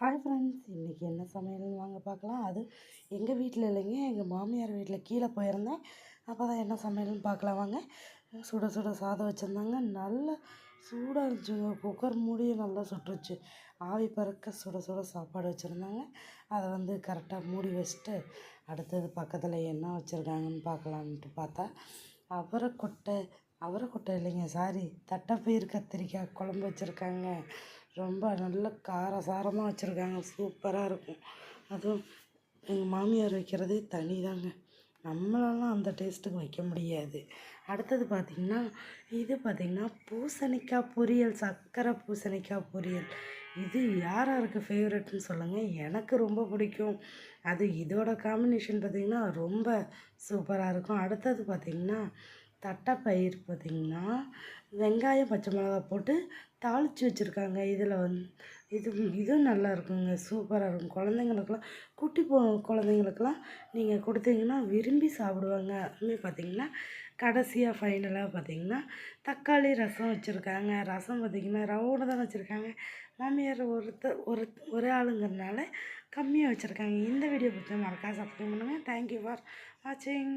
Hi friends இன்றைக்கி என்ன சமையல்னு வாங்க பார்க்கலாம். அது எங்கள் வீட்டில் இல்லைங்க. எங்கள் மாமியார் வீட்டில் கீழே போயிருந்தேன். அப்போ தான் என்ன சமையல்னு பார்க்கலாம் வாங்க. சுட சுட சாதம் வச்சுருந்தாங்க. நல்லா சூடாக இருந்துச்சுங்க குக்கர் மூடியும் நல்லா சுட்டுருச்சு ஆவி பறக்க சுட சுட சாப்பாடு வச்சுருந்தாங்க. அதை வந்து கரெக்டாக மூடி வச்சுட்டு அடுத்தது பக்கத்தில் என்ன வச்சுருக்காங்கன்னு பார்க்கலான்ட்டு பார்த்தா அவரைக்கொட்டை அவரைக்கொட்டை இல்லைங்க சாரி. தட்டைப்பயிறு கத்திரிக்காய் குழம்பு வச்சுருக்காங்க. ரொம்ப நல்ல காரசாரமாக வச்சுருக்காங்க. சூப்பராக இருக்கும். அதுவும் எங்கள் மாமியார் வைக்கிறதே தனி தாங்க நம்மளாலாம் அந்த டேஸ்ட்டுக்கு வைக்க முடியாது. அடுத்தது பார்த்திங்கன்னா இது பார்த்திங்கன்னா பூசணிக்காய் பொரியல் சர்க்கரை பூசணிக்காய் பொரியல். இது யார் யாருக்கு ஃபேவரெட்னு சொல்லுங்கள் எனக்கு ரொம்ப பிடிக்கும். அது இதோட காம்பினேஷன் பார்த்திங்கன்னா ரொம்ப சூப்பராக இருக்கும். அடுத்தது பார்த்திங்கன்னா தட்டைப்பயிர் பார்த்திங்கன்னா வெங்காயம் பச்சை மிளகா போட்டு தாளித்து வச்சுருக்காங்க. இதில் வந்து இது இதுவும் நல்லா இருக்குங்க. சூப்பராக இருக்கும். குழந்தைங்களுக்குலாம் குட்டி போ குழந்தைங்களுக்குலாம் நீங்கள் கொடுத்தீங்கன்னா விரும்பி சாப்பிடுவாங்க. அதுவுமே பார்த்திங்கன்னா கடைசியாக ஃபைனலாக பார்த்திங்கன்னா தக்காளி ரசம் வச்சுருக்காங்க. ரசம் பார்த்திங்கன்னா ரவோடு தான் வச்சுருக்காங்க. மாமியார் ஒருத்தர் ஒரு ஒரே ஆளுங்கிறதுனால கம்மியாக வச்சுருக்காங்க. இந்த வீடியோ பிடிச்சா மறக்காம சப்ஸ்கிரைப் பண்ணுங்கள் தேங்க்யூ ஃபார் வாட்சிங்